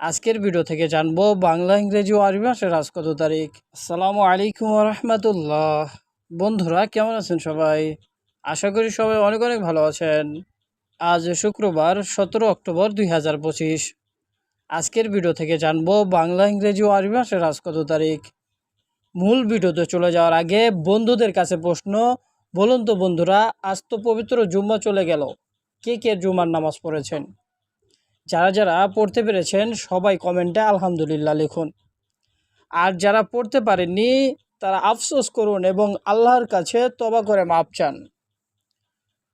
আজকের ভিডিও থেকে জানব বাংলা ইংরেজি ও আরবি ভাষার আজ কত তারিখ। আসসালামু আলাইকুম রহমতুল্লাহ। বন্ধুরা, কেমন আছেন সবাই? আশা করি সবাই অনেক অনেক ভালো আছেন। আজ শুক্রবার সতেরো অক্টোবর দুই হাজার পঁচিশ। আজকের ভিডিও থেকে জানব বাংলা ইংরেজি ও আরবি ভাষার আজ কত তারিখ। মূল ভিডিওতে চলে যাওয়ার আগে বন্ধুদের কাছে প্রশ্ন, বলুন তো বন্ধুরা, আজ তো পবিত্র জুম্মা চলে গেল। কে কে জুমার নামাজ পড়েছেন? যারা যারা পড়তে পেরেছেন সবাই কমেন্টে আলহামদুলিল্লাহ লিখুন। আর যারা পড়তে পারেননি, তারা আফসোস করুন এবং আল্লাহর কাছে তবা করে মাপ চান।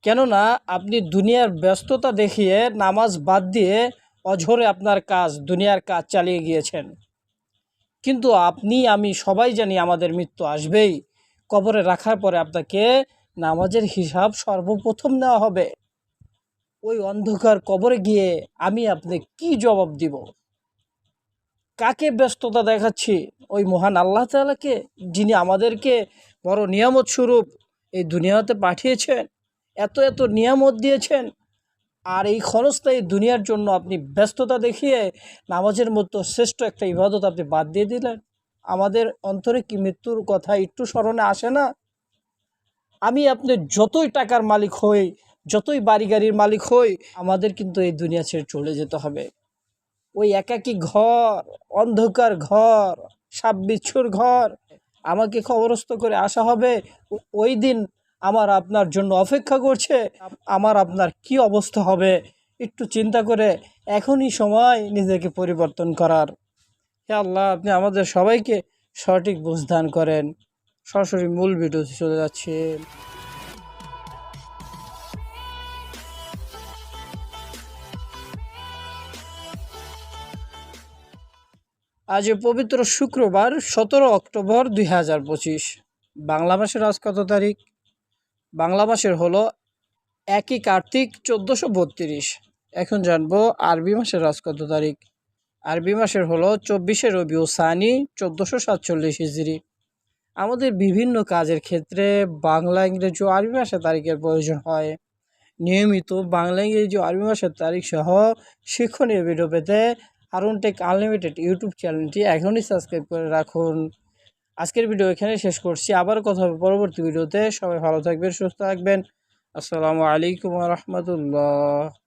কেননা আপনি দুনিয়ার ব্যস্ততা দেখিয়ে নামাজ বাদ দিয়ে অঝরে আপনার কাজ, দুনিয়ার কাজ চালিয়ে গিয়েছেন। কিন্তু আপনি, আমি সবাই জানি আমাদের মৃত্যু আসবেই। কবরে রাখার পরে আপনাকে নামাজের হিসাব সর্বপ্রথম নেওয়া হবে। ওই অন্ধকার কবরে গিয়ে আমি আপনি কি জবাব দিব? কাকে ব্যস্ততা দেখাচ্ছি? ওই মহান আল্লাহ তালাকে যিনি আমাদেরকে বড় নিয়ামত স্বরূপ এই দুনিয়াতে পাঠিয়েছেন, এত এত নিয়ামত দিয়েছেন, আর এই খরচটা এই দুনিয়ার জন্য আপনি ব্যস্ততা দেখিয়ে নামাজের মতো শ্রেষ্ঠ একটা ইবাদত আপনি বাদ দিয়ে দিলেন। আমাদের অন্তরে কি মৃত্যুর কথা একটু স্মরণে আসে না? আমি আপনি যতই টাকার মালিক হই যতই বাড়ি গাড়ির মালিক হই, আমাদের কিন্তু এই দুনিয়া ছেড়ে চলে যেতে হবে। ওই একাকী ঘর, অন্ধকার ঘর সাপ বিচ্ছুর ঘর, আমাকে খবরস্থ করে আসা হবে। ওই দিন আমার আপনার জন্য অপেক্ষা করছে। আমার আপনার কি অবস্থা হবে? একটু চিন্তা করে এখনই সময় নিজেকে পরিবর্তন করার। হে আল্লাহ, আপনি আমাদের সবাইকে সঠিক বুঝদান করেন। সরাসরি মূল ভিডিওতে চলে যাচ্ছে। আজ পবিত্র শুক্রবার, সতেরো অক্টোবর দুই হাজার পঁচিশ। বাংলা মাসের আজ কত তারিখ? বাংলা মাসের হলো একই কার্তিক চোদ্দোশো বত্রিশ। এখন জানব আরবি মাসের আজ কত তারিখ। আরবি মাসের হলো চব্বিশে রবি ও সানি চোদ্দোশো সাতচল্লিশ হিজড়ি আমাদের বিভিন্ন কাজের ক্ষেত্রে বাংলা, ইংরেজি ও আরবি ভাষা তারিখের প্রয়োজন হয়। নিয়মিত বাংলা, ইংরেজি আরবি ভাষার তারিখ সহ শিক্ষণীয় ভিডিও পেতে হারুন টেক আনলিমিটেড ইউটিউব চ্যানেলটি এখনই সাবস্ক্রাইব করে রাখুন। আজকের ভিডিও এখানে শেষ করছি। আবার কথা হবে পরবর্তী ভিডিওতে সবাই ভালো থাকবেন, সুস্থ থাকবেন। আসসালামু আলাইকুম রহমতুল্লাহ।